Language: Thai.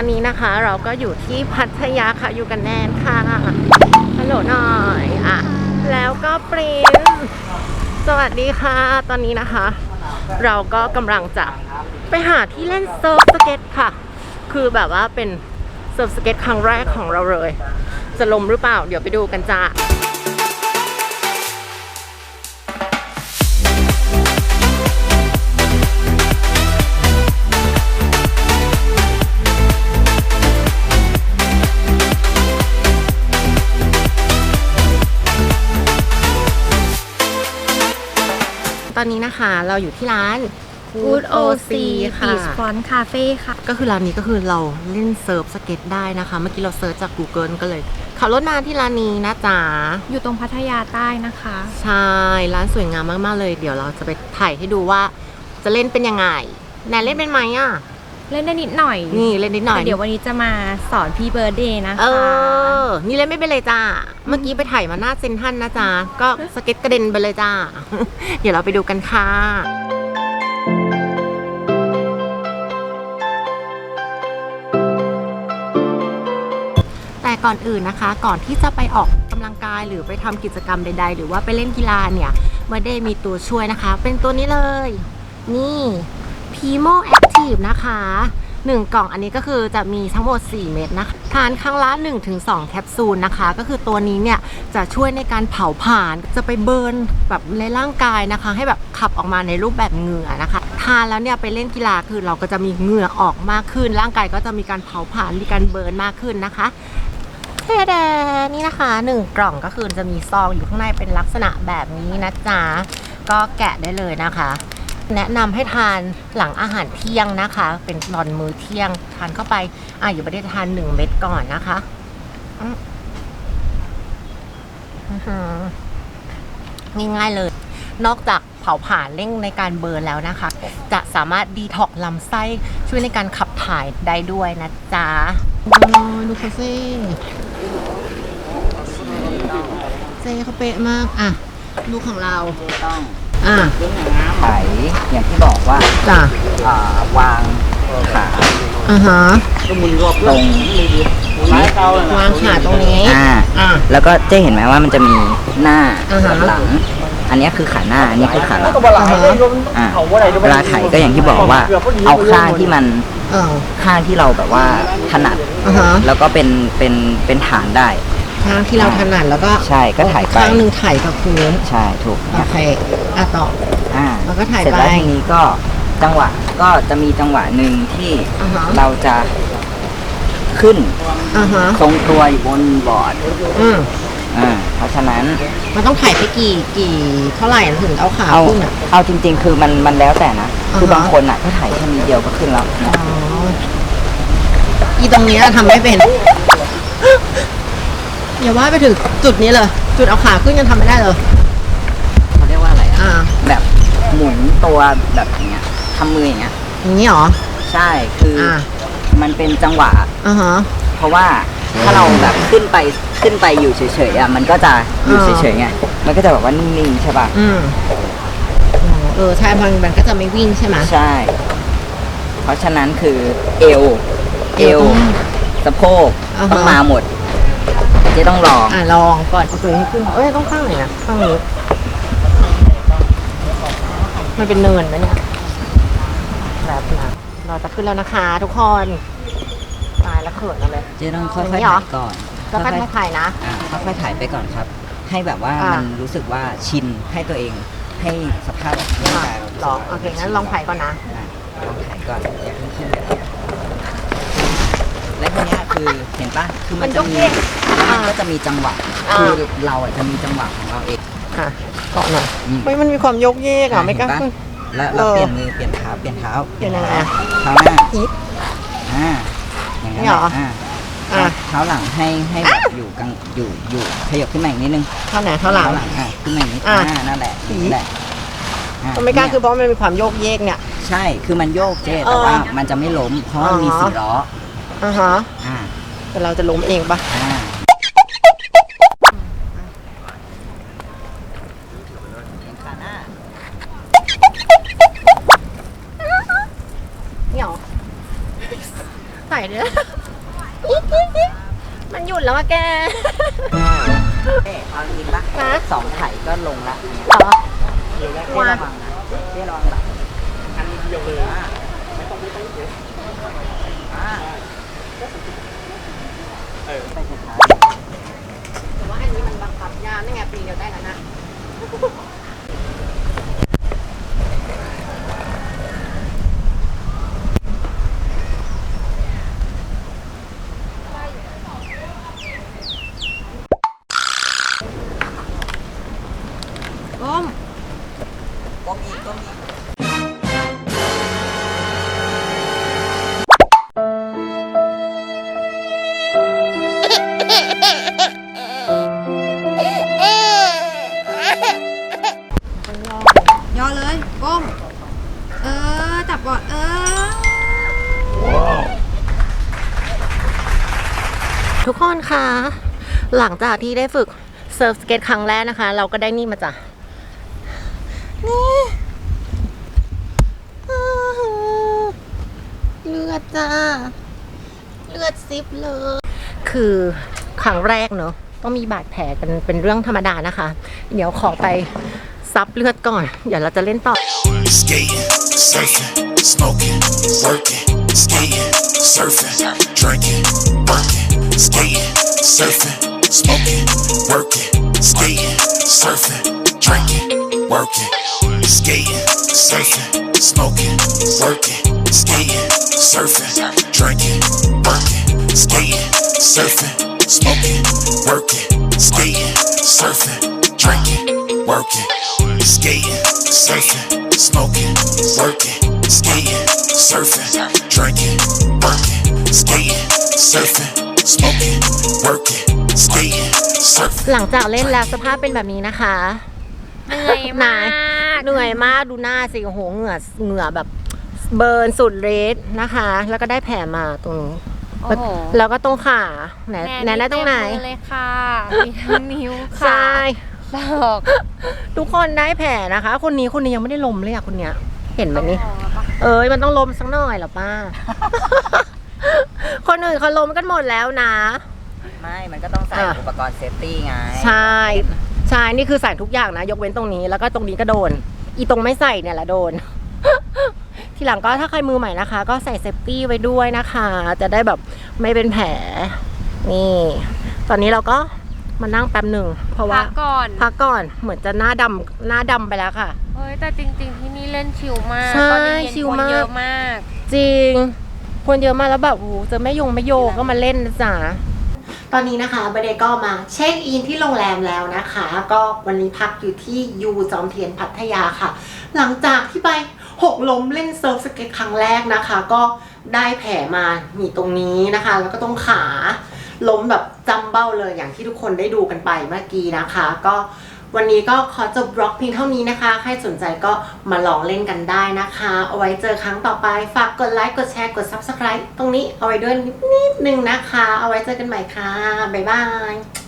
ตอนนี้นะคะ เราก็อยู่ที่พัทยาค่ะอยู่กันแนนค่ะฮัลโหลหน่อยอะแล้วก็ปรินสวัสดีค่ะ ตอนนี้นะคะ เราก็กำลังจะไปหาที่เล่นเซิร์ฟสเก็ตค่ะ คือแบบว่าเป็นเซิร์ฟสเก็ตครั้งแรกของเราเลย จะลมหรือเปล่า เดี๋ยวไปดูกันจ้า ตอนนี้นะคะเราอยู่ที่ร้าน Good OC ค่ะ Beach Front Cafe ค่ะ ก็คือร้านนี้ก็คือเราเล่นเซิร์ฟสเก็ตได้นะคะ เมื่อกี้เราเซิร์ชจาก Google ก็เลยขับรถมาที่ร้านนี้นะจ๊ะ อยู่ตรงพัทยาใต้นะคะ ใช่ ร้านสวยงามมาก ๆ เลย เดี๋ยวเราจะไปถ่ายให้ดูว่าจะเล่นเป็นยังไง แนนเล่นเป็นไหมอะ เล่นได้นิดหน่อยนี่เล่นนิดหน่อยแต่เดี๋ยววันนี้จะมาสอนพี่เบิร์ดเดย์นะคะเออ นี่เล่นไม่เป็นเลยจ้า เมื่อกี้ไปถ่ายมาหน้าเซนทรันนะจ๊ะก็สเก็ตกระเด็นไปเลยจ้า เดี๋ยวเราไปดูกันค่ะแต่ก่อนอื่นนะคะ ก่อนที่จะไปออกกำลังกายหรือไปทำกิจกรรมใด ๆ หรือว่าไปเล่นกีฬาเนี่ยเมเดมีตัวช่วยนะคะ เป็นตัวนี้เลย นี่ Pimo Active นะคะ 1 กล่องอันนี้ก็คือจะมีทั้งหมด 4 เม็ดนะคะ ทานครั้งละ 1-2 แคปซูลนะคะ ก็คือตัวนี้เนี่ยจะช่วยในการเผาผลาญจะไปเบิร์นแบบในร่างกายนะคะ ให้แบบขับออกมาในรูปแบบเหงื่อนะคะ ทานแล้วเนี่ยไปเล่นกีฬาคือเราก็จะมีเหงื่อออกมากขึ้น ร่างกายก็จะมีการเผาผลาญมีการเบิร์นมากขึ้นนะคะเทเดนี่นะคะหนึ่งกล่องก็คือจะมีซองอยู่ข้างในเป็นลักษณะแบบนี้นะจ๊ะก็แกะได้เลยนะคะ แนะนำให้ทานหลังอาหารเที่ยงนะคะ เป็นตอนมื้อเที่ยงทานเข้าไป อะอยู่ประเดี๋ยวทานหนึ่งเม็ดก่อนนะคะง่ายๆเลย นอกจากเผาผลาญเร่งในการเบิร์นแล้วนะคะ จะสามารถดีท็อกซ์ลำไส้ช่วยในการขับถ่ายได้ด้วยนะจ๊ะดูเขาสิเจเขาเป๊ะมาก อะ ดูของเราต้อง อะไถอย่างที่บอกว่าจ้ะอ่าวางขาอ่าฮะตรงนี้วางขาตรงนี้อ่าอะแล้วก็จะเห็นไหมว่ามันจะมีหน้าอ่าฮะกับหลัง อันนี้คือขาหน้าอันนี้คือขาหลังอ่าฮะอ่าเวลาไถก็อย่างที่บอกว่า เอาข้างที่มันเออ ข้างที่เราแบบว่าถนัดอ่าฮะ แล้วก็เป็นเป็นเป็นฐานได้ ข้างที่เราถนัดแล้วก็ใช่ก็ถ่ายไป ข้างหนึ่งถ่ายกับพื้นใช่ถูกโอเค อะต่อ อ่าแล้วก็ถ่ายเสร็จแล้วไปทีนี้ก็จังหวะก็จะมีจังหวะหนึ่งที่อ่าฮะ เราจะขึ้นอ่าฮะทรงตัวอยู่บนบอร์ดอืมอ่าเพราะฉะนั้นมันต้องถ่ายไปกี่กี่เท่าไหร่ถึงเอาขาเอาขึ้นอะ เอาจริง ๆ คือมันมันแล้วแต่นะอ่าฮะ คือบางคนอะถ้าถ่ายแค่นิดเดียวก็ขึ้นแล้วอ๋ออีตรงเนี้ยทำไม่เป็น อย่าว่าไปถึงจุดนี้เลย จุดเอาขาขึ้นยังทำไม่ได้เลย เขาเรียกว่าอะไรอะ อ่า แบบ หมุนตัวแบบอย่างเงี้ยทำมืออย่างเงี้ยอย่างนี้เหรอ ใช่คือออ่า มันเป็นจังหวะ อ่าฮะ เพราะว่าถ้าเราแบบขึ้นไปขึ้นไปอยู่เฉยๆอะมันก็จะอยู่อ่าเฉยๆไงมันก็จะแบบว่านิ่งๆใช่ป่ะอืมอ๋อเออใช่มันมันก็จะไม่วิ่งใช่ไหม ใช่ เพราะฉะนั้นคือเอวเอวสะโพกอ่าฮะ ต้องมาหมดเจะต้องลอง อะลองก่อนเอาตัวนี้ขึ้นเอ้ยต้องข้างไหนนะข้างนี้ มันเป็นเนินนะเนี่ยแบบนะเราจะขึ้นแล้วนะคะทุกคน ตายแล้วเขินเอาเลย เจ๊ต้องค่ออยย่างนี้ๆเหรอถ่ายก่อนแล้วก็ค่อยถ่ายนะๆอ่าค่อยๆถ่ายไปก่อนครับ ให้แบบว่าอ่ามัมันรู้สึกว่าชินให้ตัวเอง ให้สภาพร่างกายเราหรอโอเคงั้นลองถ่ายก่อนนะ อะลองถ่ายก่อนอย่าเพิ่งขึ้นเลยและทีเนี้ยคือเห็นปะคือมันจะมีมันยกเยกแล้วมันก็จะมีจังหวะอ่าคือเราอะจะมีจังหวะของเราเอง อะเกาะหน่อยอืม เฮ้ยมันมีความยกเยกอะไม่กล้าเห็นปะขึ้น แล้วเราเออ เปลี่ยนมือเปลี่ยนเท้าเปลี่ยนเท้าเปลี่ยนยังไงอะเท้าหน้าฮิปอ่าอย่างนั้นนี่เหรออ่าอะเท้าหลังให้ให้แบบอยู่กลางอยู่อยู่ขยับขึ้นมาอีกนิดนึงเท่าไหนเท่าหลังอะขึ้นมาอีกนิดอะอ่านั่นแหละนี่แหละอะก็ไม่กล้าเนี่ยคือเพราะมันมีความโยกเยกเนี่ย ใช่คือมันโยกเจ๊เอแต่อว่ามันจะไม่ล้มเพราะมันมีอ๋อ สี่ล้ออ่าฮะอ่าแต่เราจะล้มเองปะอ่า แล้วอะแกเอ๊ะเอาจริงปะฮะ สองไถ่ก็ลงละเหรอเจ๊ระวังนะเจ๊ระวังแบบอันนี้เดียวเลยอะไม่ต้องไม่ต้องเจ๊อ่าเออไปสุดท้ายแต่ว่าอันนี้มันบังคับยามนี่ไงปีเดียวได้แล้วนะ ทุกคนคะหลังจากที่ได้ฝึกเซิร์ฟสเก็ตครั้งแรกนะคะ เราก็ได้นี่มาจ้ะนี่เลือดจ้า เลือดซิบเลย คือครั้งแรกเนอะต้องมีบาดแผลกันเป็นเรื่องธรรมดานะคะ เดี๋ยวขอไปซับเลือดก่อน เดี๋ยวเราจะเล่นต่อ Skating, surfing, smoking, working, skating, surfing, drinking, working. Surfing, smoking, working, skating, surfing, drinking, working, skating, surfing, smoking, working, skating, surfing, drinking, working, skating, surfing, smoking, working, skating, surfing, drinking, working, skating, surfing, smoking, working, skating, surfing, drinking, working, skating, surfing, smoking, working, skating, surfing. หลังจากเล่นแล้วสภาพเป็นแบบนี้นะคะ เหนื่อยมาก เหนื่อยมากดูหน้าสิโอ้โหเหงื่อเหงื่อแบบเบิร์นสุดเรสนะคะ แล้วก็ได้แผลมาตรงนี้โอ้โหแล้วก็ตรงขาไหนไหนได้ตรงไหนเต็มมือเลยค่ะ มีทั้งนิ้วใช่ขาศอกทุกคนได้แผลนะคะ คนนี้คนนี้ยังไม่ได้ล้มเลยอะคนเนี้ย เห็นไหมนี่ต้องลองแล้วปะเอ้ยมันต้องล้มสักหน่อยเหรอป้า คนอื่นเขาล้มกันหมดแล้วนะ ไม่ มันก็ต้องใส่อะ อุปกรณ์เซฟตี้ไงใช่ใช่นี่คือใส่ทุกอย่างนะ ยกเว้นตรงนี้แล้วก็ตรงนี้ก็โดน อีตรงไม่ใส่เนี่ยแหละโดน ทีหลังก็ถ้าใครมือใหม่นะคะ ก็ใส่เซฟตี้ไว้ด้วยนะคะ จะได้แบบไม่เป็นแผล นี่ ตอนนี้เราก็มานั่งแป๊บหนึ่งเพราะว่าพักก่อนพักก่อนเหมือนจะหน้าดำหน้าดำไปแล้วค่ะ เฮ้ยแต่จริงๆที่นี่เล่นชิลมากใช่ตอนนี้เย็นชิลคนมาก เยอะมาก จริง คนเยอะมากแล้วแบบโอ้โหเจอแม่ยงแม่โยก็มาเล่นนะจ๊ะตอนนี้นะคะบเดก็มาเช็คอินที่โรงแรมแล้วนะคะ ก็วันนี้พักอยู่ที่ยูจอมเทียนพัทยาค่ะ หลังจากที่ไปหกล้มเล่นเซิร์ฟสเก็ตครั้งแรกนะคะ ก็ได้แผลมามีตรงนี้นะคะ แล้วก็ตรงขาล้มแบบจำเบ้าเลยอย่างที่ทุกคนได้ดูกันไปเมื่อกี้นะคะ ก็ วันนี้ก็ขอจบบล็อกเพียงเท่านี้นะคะ ใครสนใจก็มาลองเล่นกันได้นะคะ เอาไว้เจอครั้งต่อไป ฝากกดไลค์ กดแชร์ กด Subscribe ตรงนี้เอาไว้ด้วยนิดนิดนึงนะคะ เอาไว้เจอกันใหม่ค่ะ บ๊ายบาย